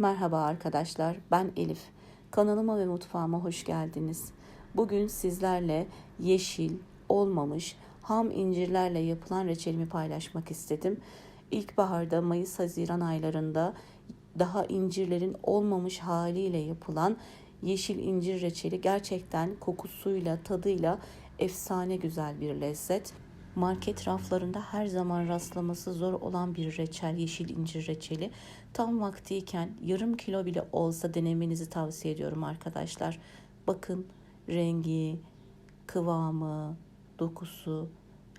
Merhaba arkadaşlar, ben Elif. Kanalıma ve mutfağıma hoş geldiniz. Bugün sizlerle yeşil, olmamış, ham incirlerle yapılan reçelimi paylaşmak istedim. İlkbaharda Mayıs-Haziran aylarında daha incirlerin olmamış haliyle yapılan yeşil incir reçeli gerçekten kokusuyla, tadıyla efsane güzel bir lezzet. Market raflarında her zaman rastlaması zor olan bir reçel, yeşil incir reçeli. Tam vaktiyken yarım kilo bile olsa denemenizi tavsiye ediyorum arkadaşlar. Bakın rengi, kıvamı, dokusu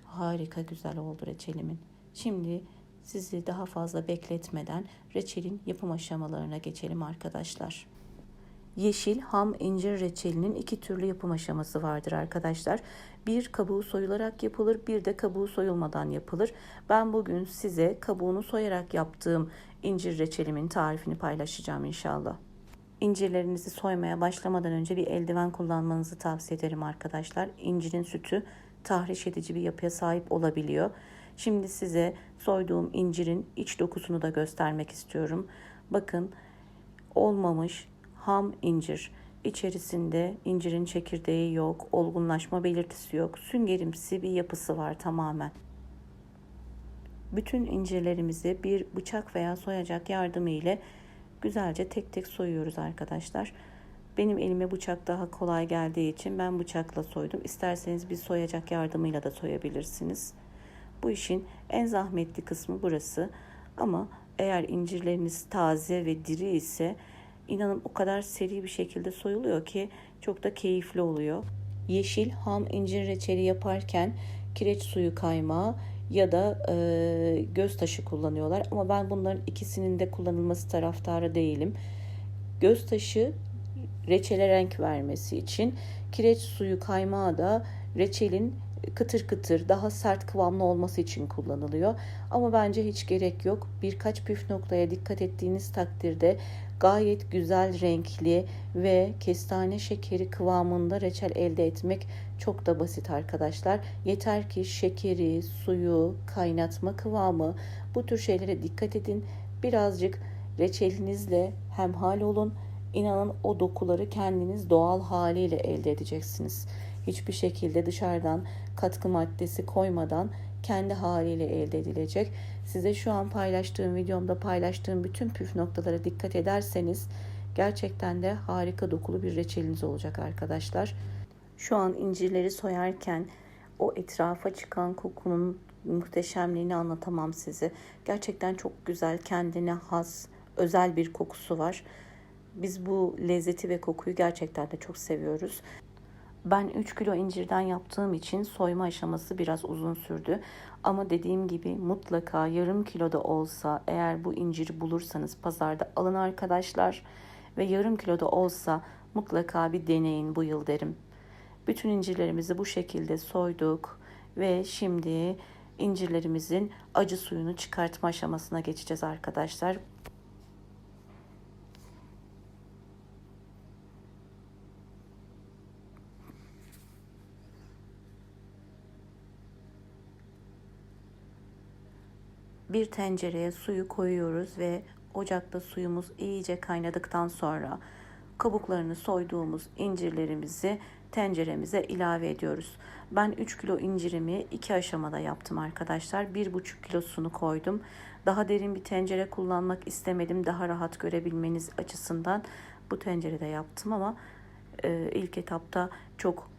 harika güzel oldu reçelimin. Şimdi sizi daha fazla bekletmeden reçelin yapım aşamalarına geçelim arkadaşlar. Yeşil ham incir reçelinin iki türlü yapım aşaması vardır arkadaşlar. Bir kabuğu soyularak yapılır, bir de kabuğu soyulmadan yapılır. Ben bugün size kabuğunu soyarak yaptığım incir reçelimin tarifini paylaşacağım inşallah. İncirlerinizi soymaya başlamadan önce bir eldiven kullanmanızı tavsiye ederim arkadaşlar. İncirin sütü tahriş edici bir yapıya sahip olabiliyor. Şimdi size soyduğum incirin iç dokusunu da göstermek istiyorum. Bakın olmamış ham incir. İçerisinde incirin çekirdeği yok, olgunlaşma belirtisi yok, süngerimsi bir yapısı var tamamen. Bütün incirlerimizi bir bıçak veya soyacak yardımı ile güzelce tek tek soyuyoruz arkadaşlar. Benim elime bıçak daha kolay geldiği için ben bıçakla soydum. İsterseniz bir soyacak yardımıyla da soyabilirsiniz. Bu işin en zahmetli kısmı burası. Ama eğer incirleriniz taze ve diri ise inanın o kadar seri bir şekilde soyuluyor ki çok da keyifli oluyor. Yeşil ham incir reçeli yaparken kireç suyu kaymağı ya da e, göz taşı kullanıyorlar. Ama ben bunların ikisinin de kullanılması taraftarı değilim. Göz taşı reçele renk vermesi için kireç suyu kaymağı da reçelin kıtır kıtır daha sert kıvamlı olması için kullanılıyor. Ama bence hiç gerek yok. Birkaç püf noktaya dikkat ettiğiniz takdirde gayet güzel renkli ve kestane şekeri kıvamında reçel elde etmek çok da basit arkadaşlar. Yeter ki şekeri, suyu, kaynatma kıvamı bu tür şeylere dikkat edin. Birazcık reçelinizle hemhal olun. İnanın o dokuları kendiniz doğal haliyle elde edeceksiniz. Hiçbir şekilde dışarıdan katkı maddesi koymadan kendi haliyle elde edilecek. Size şu an paylaştığım videomda paylaştığım bütün püf noktalara dikkat ederseniz gerçekten de harika dokulu bir reçeliniz olacak arkadaşlar. Şu an incirleri soyarken o etrafa çıkan kokunun muhteşemliğini anlatamam size. Gerçekten çok güzel, kendine has, özel bir kokusu var. Biz bu lezzeti ve kokuyu gerçekten de çok seviyoruz. Ben 3 kilo incirden yaptığım için soyma aşaması biraz uzun sürdü. Ama dediğim gibi mutlaka yarım kilo da olsa eğer bu inciri bulursanız pazarda alın arkadaşlar. Ve yarım kilo da olsa mutlaka bir deneyin bu yıl derim. Bütün incirlerimizi bu şekilde soyduk ve şimdi incirlerimizin acı suyunu çıkartma aşamasına geçeceğiz arkadaşlar. Bir tencereye suyu koyuyoruz ve ocakta suyumuz iyice kaynadıktan sonra kabuklarını soyduğumuz incirlerimizi tenceremize ilave ediyoruz. Ben 3 kilo incirimi 2 aşamada yaptım arkadaşlar. 1,5 kilosunu koydum. Daha derin bir tencere kullanmak istemedim. Daha rahat görebilmeniz açısından bu tencerede yaptım ama e, ilk etapta çok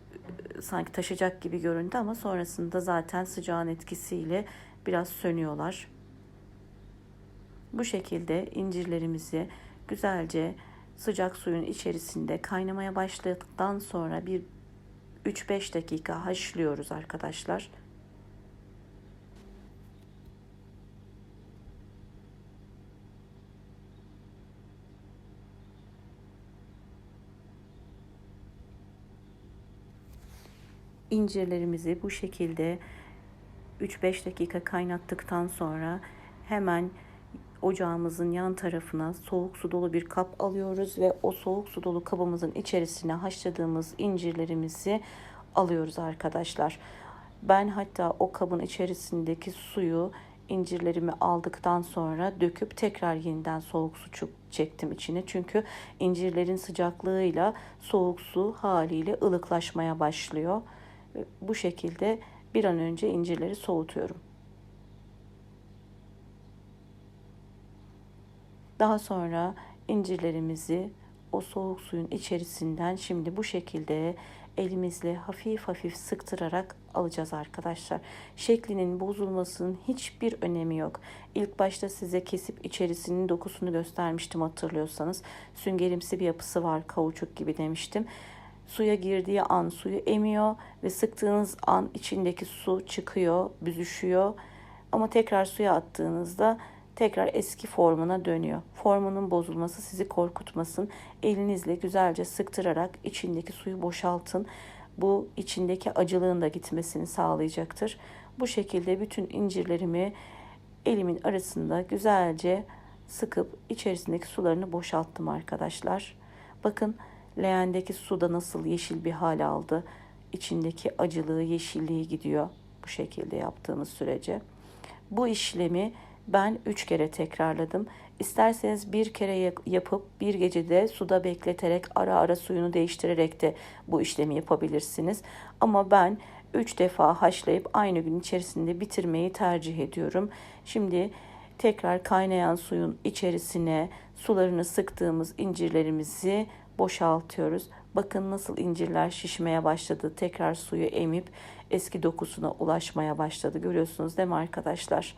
e, sanki taşacak gibi göründü ama sonrasında zaten sıcağın etkisiyle biraz sönüyorlar. Bu şekilde incirlerimizi güzelce sıcak suyun içerisinde kaynamaya başladıktan sonra bir 3-5 dakika haşlıyoruz arkadaşlar. İncirlerimizi bu şekilde 3-5 dakika kaynattıktan sonra hemen ocağımızın yan tarafına soğuk su dolu bir kap alıyoruz ve o soğuk su dolu kabımızın içerisine haşladığımız incirlerimizi alıyoruz arkadaşlar. Ben hatta o kabın içerisindeki suyu incirlerimi aldıktan sonra döküp tekrar yeniden soğuk su çektim içine. Çünkü incirlerin sıcaklığıyla soğuk su haliyle ılıklaşmaya başlıyor. Bu şekilde bir an önce incirleri soğutuyorum. Daha sonra incirlerimizi o soğuk suyun içerisinden şimdi bu şekilde elimizle hafif hafif sıktırarak alacağız arkadaşlar. Şeklinin bozulmasının hiçbir önemi yok. İlk başta size kesip içerisinin dokusunu göstermiştim hatırlıyorsanız. Süngerimsi bir yapısı var kauçuk gibi demiştim. Suya girdiği an suyu emiyor ve sıktığınız an içindeki su çıkıyor, büzüşüyor. Ama tekrar suya attığınızda tekrar eski formuna dönüyor. Formunun bozulması sizi korkutmasın. Elinizle güzelce sıktırarak içindeki suyu boşaltın. Bu içindeki acılığın da gitmesini sağlayacaktır. Bu şekilde bütün incirlerimi elimin arasında güzelce sıkıp içerisindeki sularını boşalttım arkadaşlar. Bakın leğendeki su da nasıl yeşil bir hal aldı. İçindeki acılığı, yeşilliği gidiyor bu şekilde yaptığımız sürece. Bu işlemi ben üç kere tekrarladım. İsterseniz bir kere yapıp bir gecede suda bekleterek ara ara suyunu değiştirerek de bu işlemi yapabilirsiniz. Ama ben üç defa haşlayıp aynı gün içerisinde bitirmeyi tercih ediyorum. Şimdi tekrar kaynayan suyun içerisine sularını sıktığımız incirlerimizi boşaltıyoruz. Bakın nasıl incirler şişmeye başladı. Tekrar suyu emip eski dokusuna ulaşmaya başladı. Görüyorsunuz değil mi arkadaşlar?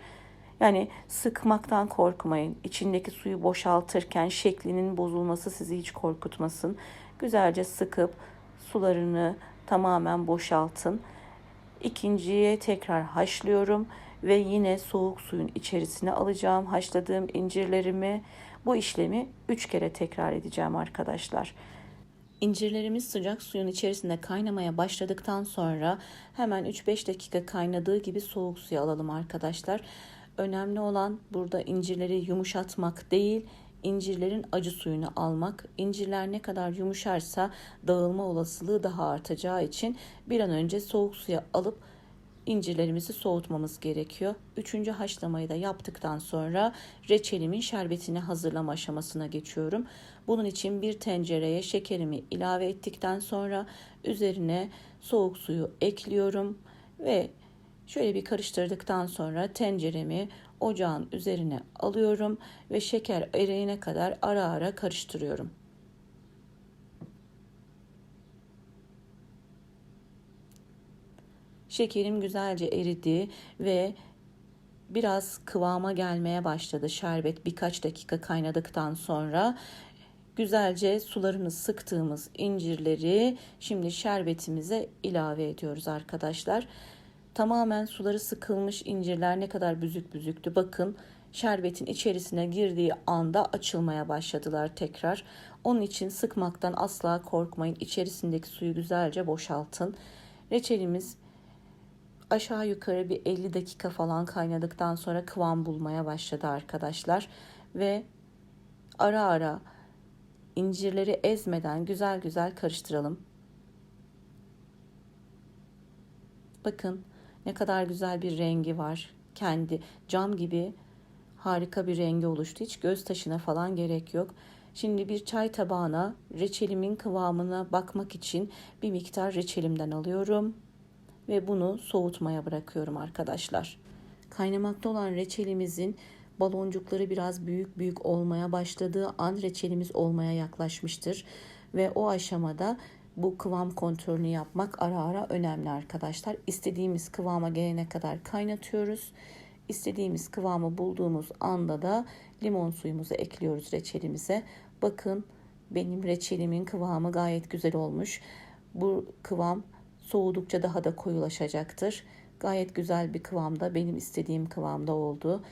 Yani sıkmaktan korkmayın. İçindeki suyu boşaltırken şeklinin bozulması sizi hiç korkutmasın. Güzelce sıkıp sularını tamamen boşaltın. İkinciye tekrar haşlıyorum ve yine soğuk suyun içerisine alacağım haşladığım incirlerimi. Bu işlemi 3 kere tekrar edeceğim arkadaşlar. İncirlerimiz sıcak suyun içerisinde kaynamaya başladıktan sonra hemen 3-5 dakika kaynadığı gibi soğuk suya alalım arkadaşlar. Önemli olan burada incirleri yumuşatmak değil, incirlerin acı suyunu almak. İncirler ne kadar yumuşarsa dağılma olasılığı daha artacağı için bir an önce soğuk suya alıp incirlerimizi soğutmamız gerekiyor. Üçüncü haşlamayı da yaptıktan sonra reçelimin şerbetini hazırlama aşamasına geçiyorum. Bunun için bir tencereye şekerimi ilave ettikten sonra üzerine soğuk suyu ekliyorum ve Şöyle bir karıştırdıktan sonra tenceremi ocağın üzerine alıyorum ve şeker eriyene kadar ara ara karıştırıyorum. Şekerim güzelce eridi ve biraz kıvama gelmeye başladı. Şerbet birkaç dakika kaynadıktan sonra güzelce sularını sıktığımız incirleri şimdi şerbetimize ilave ediyoruz arkadaşlar. Tamamen suları sıkılmış incirler ne kadar büzük büzüktü. Bakın şerbetin içerisine girdiği anda açılmaya başladılar tekrar. Onun için sıkmaktan asla korkmayın. İçerisindeki suyu güzelce boşaltın. Reçelimiz aşağı yukarı bir 50 dakika falan kaynadıktan sonra kıvam bulmaya başladı arkadaşlar. Ve ara ara incirleri ezmeden güzel güzel karıştıralım. Bakın ne kadar güzel bir rengi var. Kendi cam gibi harika bir rengi oluştu. Hiç göz taşına falan gerek yok. Şimdi bir çay tabağına reçelimin kıvamına bakmak için bir miktar reçelimden alıyorum ve bunu soğutmaya bırakıyorum arkadaşlar. Kaynamakta olan reçelimizin baloncukları biraz büyük büyük olmaya başladığı an reçelimiz olmaya yaklaşmıştır ve o aşamada bu kıvam kontrolünü yapmak ara ara önemli arkadaşlar. İstediğimiz kıvama gelene kadar kaynatıyoruz. İstediğimiz kıvamı bulduğumuz anda da limon suyumuzu ekliyoruz reçelimize. Bakın benim reçelimin kıvamı gayet güzel olmuş. Bu kıvam soğudukça daha da koyulaşacaktır. Gayet güzel bir kıvamda benim istediğim kıvamda oldu.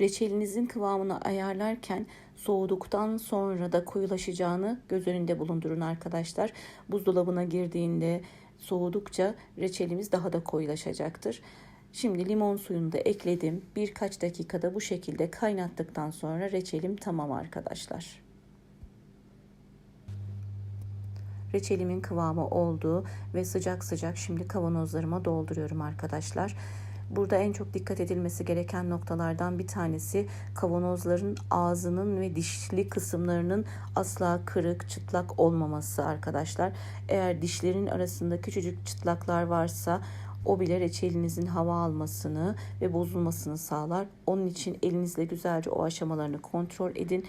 Reçelinizin kıvamını ayarlarken soğuduktan sonra da koyulaşacağını göz önünde bulundurun arkadaşlar. Buzdolabına girdiğinde soğudukça reçelimiz daha da koyulaşacaktır. Şimdi limon suyunu da ekledim. Birkaç dakikada bu şekilde kaynattıktan sonra reçelim tamam arkadaşlar. Reçelimin kıvamı oldu ve sıcak sıcak şimdi kavanozlarıma dolduruyorum arkadaşlar. Burada en çok dikkat edilmesi gereken noktalardan bir tanesi kavanozların ağzının ve dişli kısımlarının asla kırık, çıtlak olmaması arkadaşlar. Eğer dişlerin arasında küçücük çıtlaklar varsa o bile reçelinizin hava almasını ve bozulmasını sağlar. Onun için elinizle güzelce o aşamalarını kontrol edin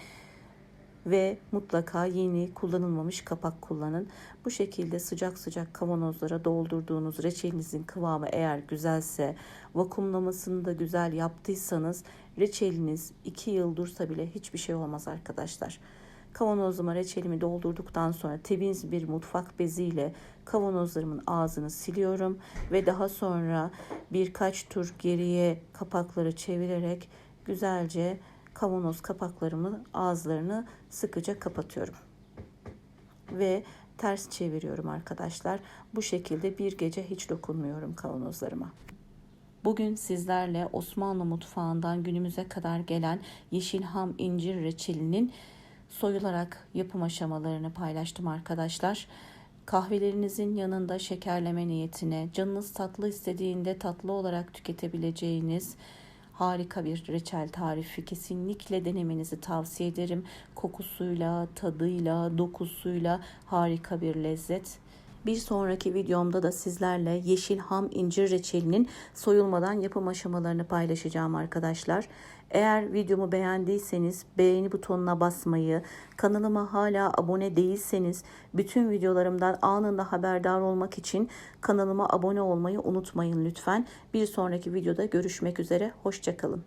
ve mutlaka yeni kullanılmamış kapak kullanın. Bu şekilde sıcak sıcak kavanozlara doldurduğunuz reçelinizin kıvamı eğer güzelse, vakumlamasını da güzel yaptıysanız reçeliniz 2 yıl dursa bile hiçbir şey olmaz arkadaşlar. Kavanozuma reçelimi doldurduktan sonra temiz bir mutfak beziyle kavanozlarımın ağzını siliyorum ve daha sonra birkaç tur geriye kapakları çevirerek güzelce kavanoz kapaklarımı ağızlarını sıkıca kapatıyorum. Ve ters çeviriyorum arkadaşlar. Bu şekilde bir gece hiç dokunmuyorum kavanozlarıma. Bugün sizlerle Osmanlı mutfağından günümüze kadar gelen yeşil ham incir reçelinin soyularak yapım aşamalarını paylaştım arkadaşlar. Kahvelerinizin yanında şekerleme niyetine, canınız tatlı istediğinde tatlı olarak tüketebileceğiniz harika bir reçel tarifi. Kesinlikle denemenizi tavsiye ederim. Kokusuyla, tadıyla, dokusuyla harika bir lezzet. Bir sonraki videomda da sizlerle yeşil ham incir reçelinin soyulmadan yapım aşamalarını paylaşacağım arkadaşlar. Eğer videomu beğendiyseniz beğeni butonuna basmayı, kanalıma hala abone değilseniz bütün videolarımdan anında haberdar olmak için kanalıma abone olmayı unutmayın lütfen. Bir sonraki videoda görüşmek üzere. Hoşçakalın.